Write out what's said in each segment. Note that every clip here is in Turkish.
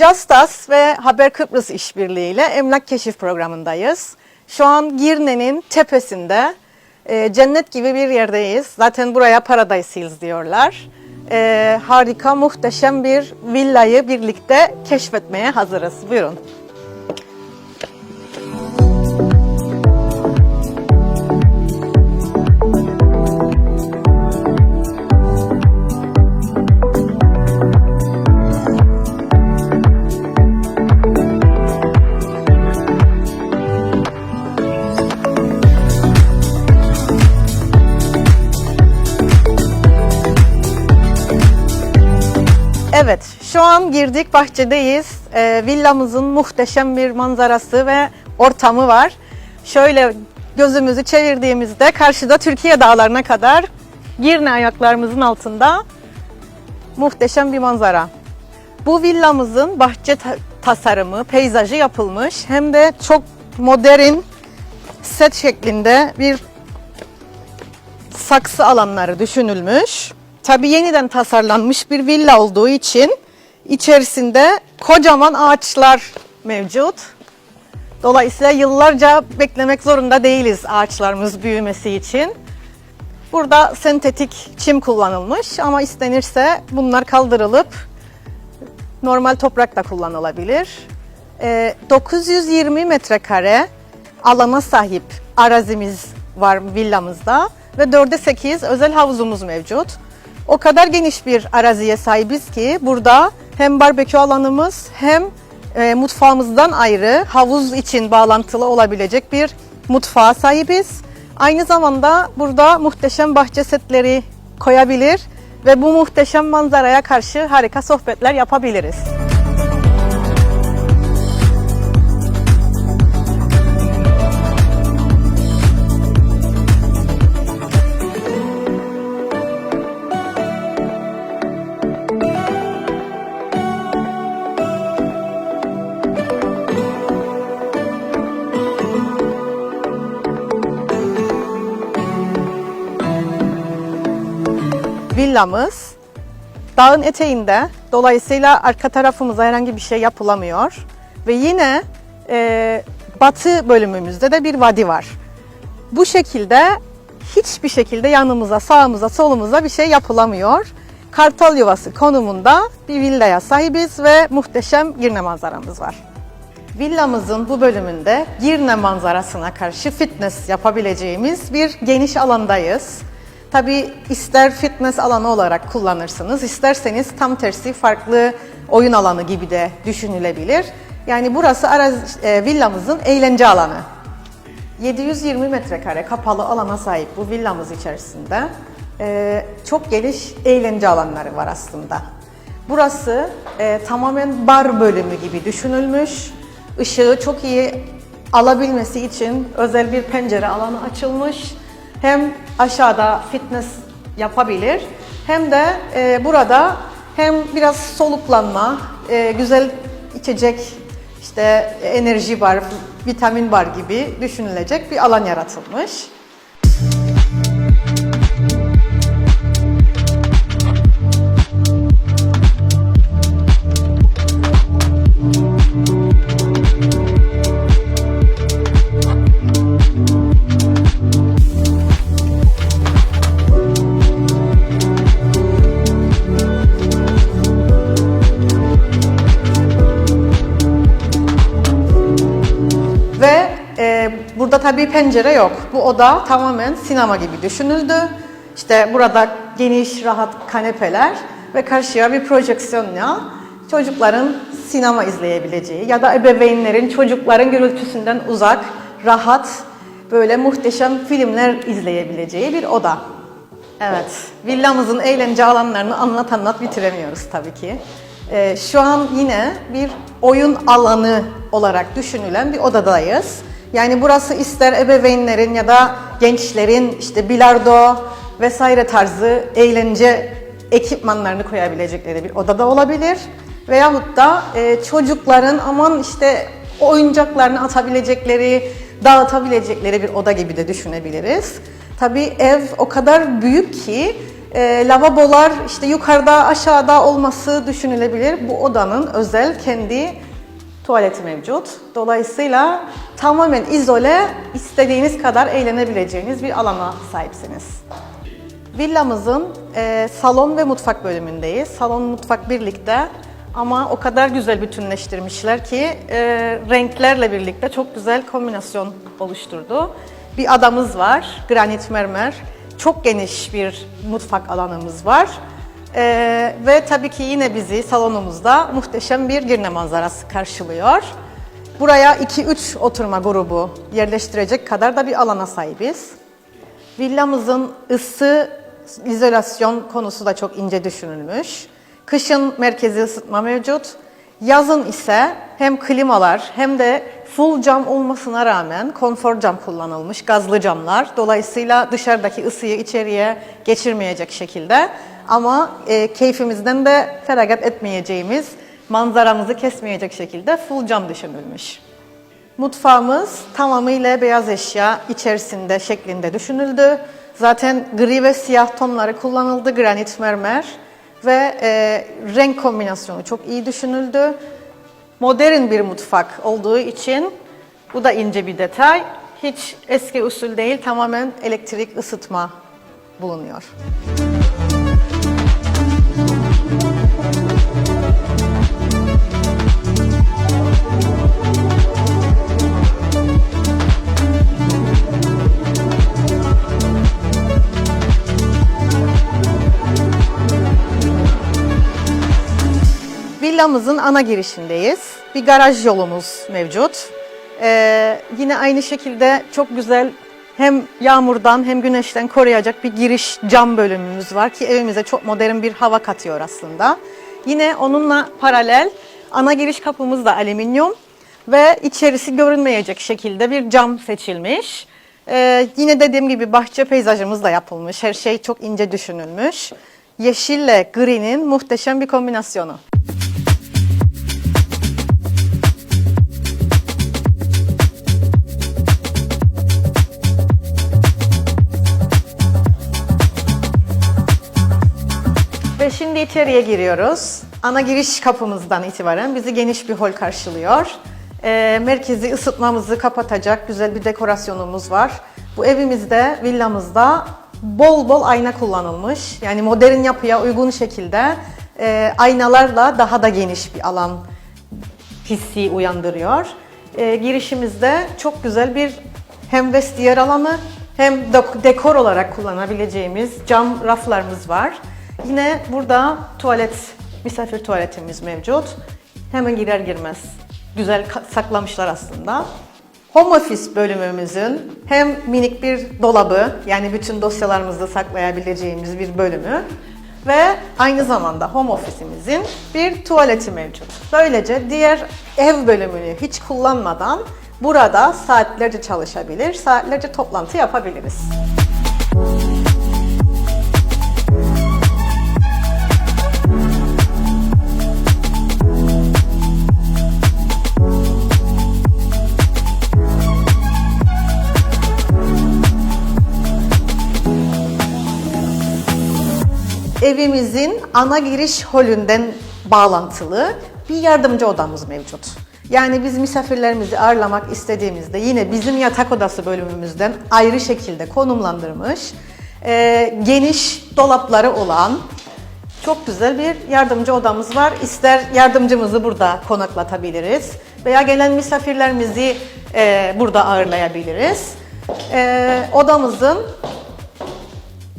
Castas ve Haber Kıbrıs işbirliğiyle emlak keşif programındayız. Şu an Girne'nin tepesinde e, cennet gibi bir yerdeyiz. Zaten buraya Paradise Hills diyorlar. E, harika, muhteşem bir villayı birlikte keşfetmeye hazırız. Buyurun. Girdik bahçedeyiz. Ee, villamızın muhteşem bir manzarası ve ortamı var. Şöyle gözümüzü çevirdiğimizde karşıda Türkiye dağlarına kadar Girne ayaklarımızın altında muhteşem bir manzara. Bu villamızın bahçe ta- tasarımı, peyzajı yapılmış. Hem de çok modern set şeklinde bir saksı alanları düşünülmüş. Tabii yeniden tasarlanmış bir villa olduğu için içerisinde kocaman ağaçlar mevcut. Dolayısıyla yıllarca beklemek zorunda değiliz ağaçlarımız büyümesi için. Burada sentetik çim kullanılmış ama istenirse bunlar kaldırılıp normal toprak da kullanılabilir. Ee, 920 metrekare alana sahip arazimiz var villamızda ve 4'e 8 özel havuzumuz mevcut. O kadar geniş bir araziye sahibiz ki burada hem barbekü alanımız hem e, mutfağımızdan ayrı havuz için bağlantılı olabilecek bir mutfağa sahibiz. Aynı zamanda burada muhteşem bahçe setleri koyabilir ve bu muhteşem manzaraya karşı harika sohbetler yapabiliriz. Villamız dağın eteğinde. Dolayısıyla arka tarafımıza herhangi bir şey yapılamıyor. Ve yine e, batı bölümümüzde de bir vadi var. Bu şekilde hiçbir şekilde yanımıza, sağımıza, solumuza bir şey yapılamıyor. Kartal Yuvası konumunda bir villaya sahibiz ve muhteşem Girne manzaramız var. Villamızın bu bölümünde Girne manzarasına karşı fitness yapabileceğimiz bir geniş alandayız. Tabi ister fitness alanı olarak kullanırsınız, isterseniz tam tersi farklı oyun alanı gibi de düşünülebilir. Yani burası araz, e, villamızın eğlence alanı. 720 metrekare kapalı alana sahip bu villamız içerisinde e, çok geniş eğlence alanları var aslında. Burası e, tamamen bar bölümü gibi düşünülmüş. Işığı çok iyi alabilmesi için özel bir pencere alanı açılmış. Hem aşağıda fitness yapabilir hem de e, burada hem biraz soluklanma, e, güzel içecek, işte enerji bar, vitamin bar gibi düşünülecek bir alan yaratılmış. Ve tabii pencere yok. Bu oda tamamen sinema gibi düşünüldü. İşte burada geniş, rahat kanepeler ve karşıya bir projeksiyonla çocukların sinema izleyebileceği ya da ebeveynlerin çocukların gürültüsünden uzak, rahat, böyle muhteşem filmler izleyebileceği bir oda. Evet, villamızın eğlence alanlarını anlat anlat bitiremiyoruz tabii ki. Ee, şu an yine bir oyun alanı olarak düşünülen bir odadayız. Yani burası ister ebeveynlerin ya da gençlerin işte bilardo vesaire tarzı eğlence ekipmanlarını koyabilecekleri bir odada olabilir. Veyahut da e, çocukların aman işte oyuncaklarını atabilecekleri, dağıtabilecekleri bir oda gibi de düşünebiliriz. Tabii ev o kadar büyük ki E, lavabolar işte yukarıda aşağıda olması düşünülebilir. Bu odanın özel kendi tuvaleti mevcut. Dolayısıyla tamamen izole, istediğiniz kadar eğlenebileceğiniz bir alana sahipsiniz. Villamızın e, salon ve mutfak bölümündeyiz. Salon mutfak birlikte ama o kadar güzel bütünleştirmişler ki e, renklerle birlikte çok güzel kombinasyon oluşturdu. Bir adamız var, granit mermer. Çok geniş bir mutfak alanımız var. E, ve tabii ki yine bizi salonumuzda muhteşem bir Girne manzarası karşılıyor. Buraya 2-3 oturma grubu yerleştirecek kadar da bir alana sahibiz. Villamızın ısı, izolasyon konusu da çok ince düşünülmüş. Kışın merkezi ısıtma mevcut. Yazın ise hem klimalar hem de full cam olmasına rağmen konfor cam kullanılmış, gazlı camlar. Dolayısıyla dışarıdaki ısıyı içeriye geçirmeyecek şekilde ama e, keyfimizden de feragat etmeyeceğimiz, manzaramızı kesmeyecek şekilde full cam düşünülmüş. Mutfağımız tamamıyla beyaz eşya içerisinde şeklinde düşünüldü. Zaten gri ve siyah tonları kullanıldı, granit mermer ve e, renk kombinasyonu çok iyi düşünüldü. Modern bir mutfak olduğu için bu da ince bir detay. Hiç eski usul değil, tamamen elektrik ısıtma bulunuyor. Villamızın ana girişindeyiz. Bir garaj yolumuz mevcut. Ee, yine aynı şekilde çok güzel hem yağmurdan hem güneşten koruyacak bir giriş cam bölümümüz var ki evimize çok modern bir hava katıyor aslında. Yine onunla paralel ana giriş kapımız da alüminyum ve içerisi görünmeyecek şekilde bir cam seçilmiş. Ee, yine dediğim gibi bahçe peyzajımız da yapılmış. Her şey çok ince düşünülmüş. Yeşille gri'nin muhteşem bir kombinasyonu. Şimdi içeriye giriyoruz. Ana giriş kapımızdan itibaren bizi geniş bir hol karşılıyor. Ee, merkezi ısıtmamızı kapatacak güzel bir dekorasyonumuz var. Bu evimizde, villamızda bol bol ayna kullanılmış. Yani modern yapıya uygun şekilde e, aynalarla daha da geniş bir alan hissi uyandırıyor. Ee, girişimizde çok güzel bir hem vestiyer alanı hem dek- dekor olarak kullanabileceğimiz cam raflarımız var. Yine burada tuvalet, misafir tuvaletimiz mevcut. Hemen girer girmez güzel saklamışlar aslında. Home office bölümümüzün hem minik bir dolabı yani bütün dosyalarımızı saklayabileceğimiz bir bölümü ve aynı zamanda home office'imizin bir tuvaleti mevcut. Böylece diğer ev bölümünü hiç kullanmadan burada saatlerce çalışabilir, saatlerce toplantı yapabiliriz. Evimizin ana giriş holünden bağlantılı bir yardımcı odamız mevcut. Yani biz misafirlerimizi ağırlamak istediğimizde yine bizim yatak odası bölümümüzden ayrı şekilde konumlandırmış, e, geniş dolapları olan çok güzel bir yardımcı odamız var. İster yardımcımızı burada konaklatabiliriz veya gelen misafirlerimizi e, burada ağırlayabiliriz. E, odamızın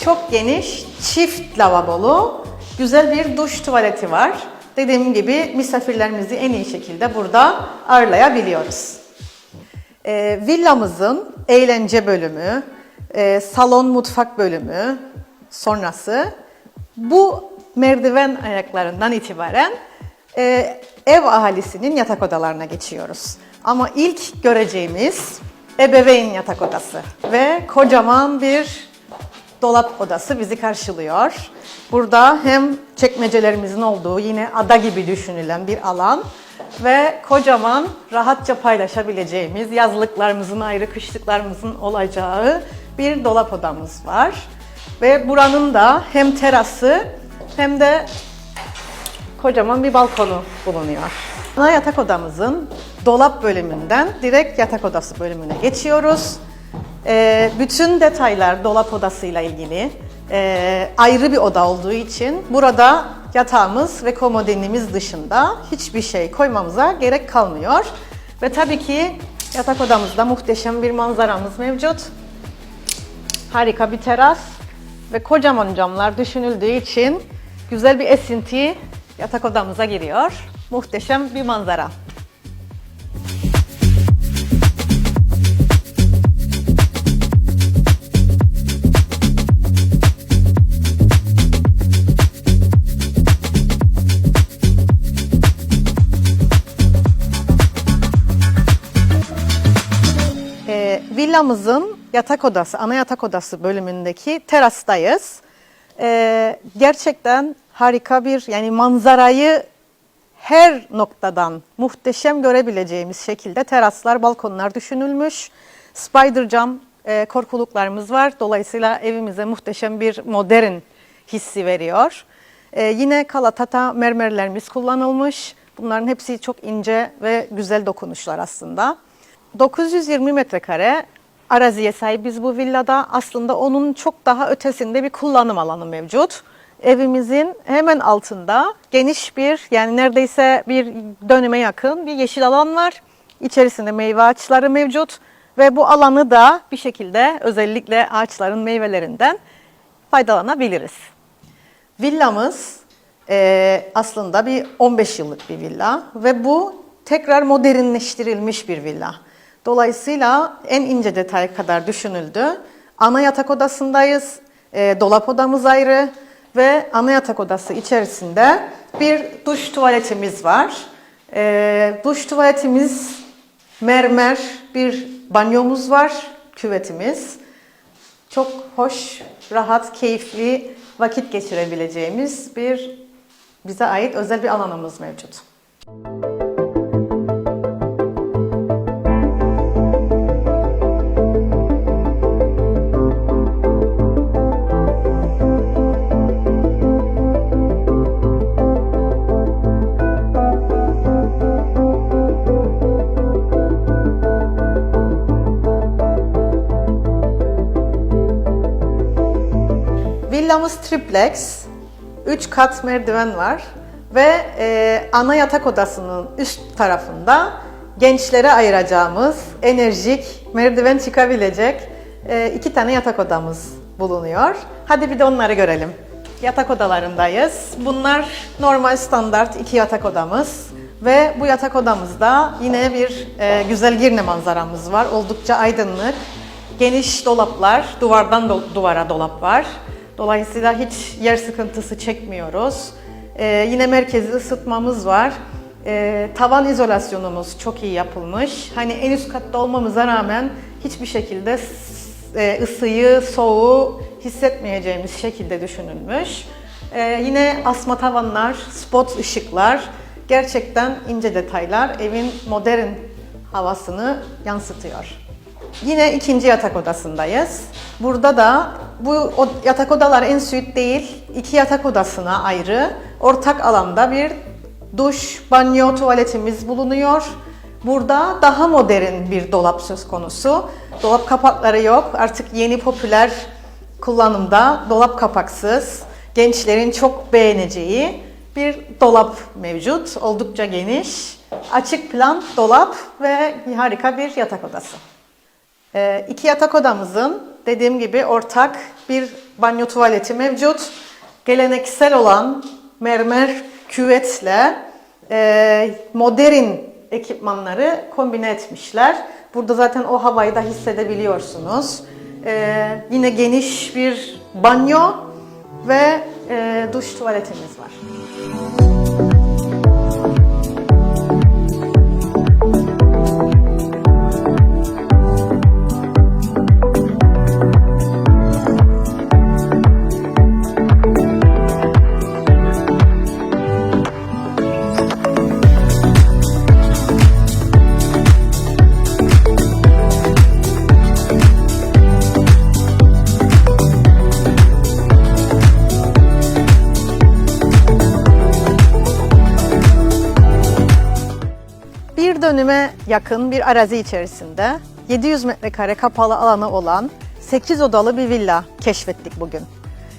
çok geniş, çift lavabolu, güzel bir duş tuvaleti var. Dediğim gibi misafirlerimizi en iyi şekilde burada ağırlayabiliyoruz. Ee, villamızın eğlence bölümü, e, salon mutfak bölümü sonrası bu merdiven ayaklarından itibaren e, ev ahalisinin yatak odalarına geçiyoruz. Ama ilk göreceğimiz ebeveyn yatak odası ve kocaman bir dolap odası bizi karşılıyor. Burada hem çekmecelerimizin olduğu yine ada gibi düşünülen bir alan ve kocaman rahatça paylaşabileceğimiz yazlıklarımızın ayrı kışlıklarımızın olacağı bir dolap odamız var. Ve buranın da hem terası hem de kocaman bir balkonu bulunuyor. Ana yatak odamızın dolap bölümünden direkt yatak odası bölümüne geçiyoruz. Ee, bütün detaylar dolap odasıyla ilgili ee, ayrı bir oda olduğu için burada yatağımız ve komodinimiz dışında hiçbir şey koymamıza gerek kalmıyor. Ve tabii ki yatak odamızda muhteşem bir manzaramız mevcut. Harika bir teras ve kocaman camlar düşünüldüğü için güzel bir esinti yatak odamıza giriyor. Muhteşem bir manzara. Villamızın yatak odası, ana yatak odası bölümündeki terastayız. Ee, gerçekten harika bir yani manzarayı her noktadan muhteşem görebileceğimiz şekilde teraslar, balkonlar düşünülmüş. Spider cam e, korkuluklarımız var. Dolayısıyla evimize muhteşem bir modern hissi veriyor. Ee, yine kalatata mermerlerimiz kullanılmış. Bunların hepsi çok ince ve güzel dokunuşlar aslında. 920 metrekare araziye sahibiz bu villada. Aslında onun çok daha ötesinde bir kullanım alanı mevcut. Evimizin hemen altında geniş bir yani neredeyse bir döneme yakın bir yeşil alan var. İçerisinde meyve ağaçları mevcut ve bu alanı da bir şekilde özellikle ağaçların meyvelerinden faydalanabiliriz. Villamız e, aslında bir 15 yıllık bir villa ve bu tekrar modernleştirilmiş bir villa. Dolayısıyla en ince detaya kadar düşünüldü. Ana yatak odasındayız, e, dolap odamız ayrı ve ana yatak odası içerisinde bir duş tuvaletimiz var. E, duş tuvaletimiz mermer bir banyomuz var, küvetimiz. Çok hoş, rahat, keyifli vakit geçirebileceğimiz bir bize ait özel bir alanımız mevcut. Villamız triplex. 3 kat merdiven var ve e, ana yatak odasının üst tarafında gençlere ayıracağımız enerjik merdiven çıkabilecek e, iki tane yatak odamız bulunuyor. Hadi bir de onları görelim. Yatak odalarındayız. Bunlar normal standart iki yatak odamız ve bu yatak odamızda yine bir e, güzel girne manzaramız var. Oldukça aydınlık. Geniş dolaplar, duvardan do- duvara dolap var. Dolayısıyla hiç yer sıkıntısı çekmiyoruz. Ee, yine merkezi ısıtmamız var. Ee, tavan izolasyonumuz çok iyi yapılmış. Hani en üst katta olmamıza rağmen hiçbir şekilde e, ısıyı, soğuğu hissetmeyeceğimiz şekilde düşünülmüş. Ee, yine asma tavanlar, spot ışıklar, gerçekten ince detaylar evin modern havasını yansıtıyor. Yine ikinci yatak odasındayız. Burada da bu yatak odalar en suite değil, iki yatak odasına ayrı ortak alanda bir duş, banyo, tuvaletimiz bulunuyor. Burada daha modern bir dolap söz konusu. Dolap kapakları yok. Artık yeni popüler kullanımda dolap kapaksız, gençlerin çok beğeneceği bir dolap mevcut. Oldukça geniş, açık plan dolap ve harika bir yatak odası. Ee, iki yatak odamızın dediğim gibi ortak bir banyo tuvaleti mevcut. Geleneksel olan mermer küvetle e, modern ekipmanları kombine etmişler. Burada zaten o havayı da hissedebiliyorsunuz. Ee, yine geniş bir banyo ve e, duş tuvaletimiz var. Bir dönüme yakın bir arazi içerisinde 700 metrekare kapalı alanı olan 8 odalı bir villa keşfettik bugün.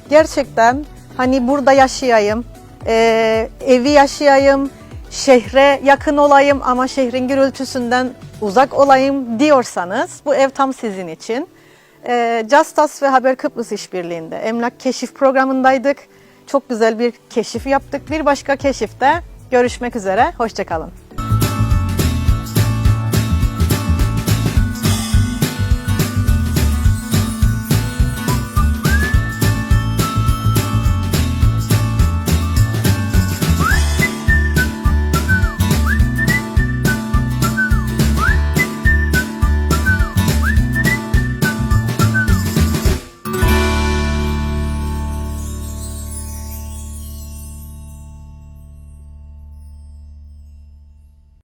Gerçekten hani burada yaşayayım, e, evi yaşayayım, şehre yakın olayım ama şehrin gürültüsünden uzak olayım diyorsanız bu ev tam sizin için. E, Castas ve Haber Kıbrıs İşbirliği'nde emlak keşif programındaydık. Çok güzel bir keşif yaptık. Bir başka keşifte görüşmek üzere. Hoşçakalın.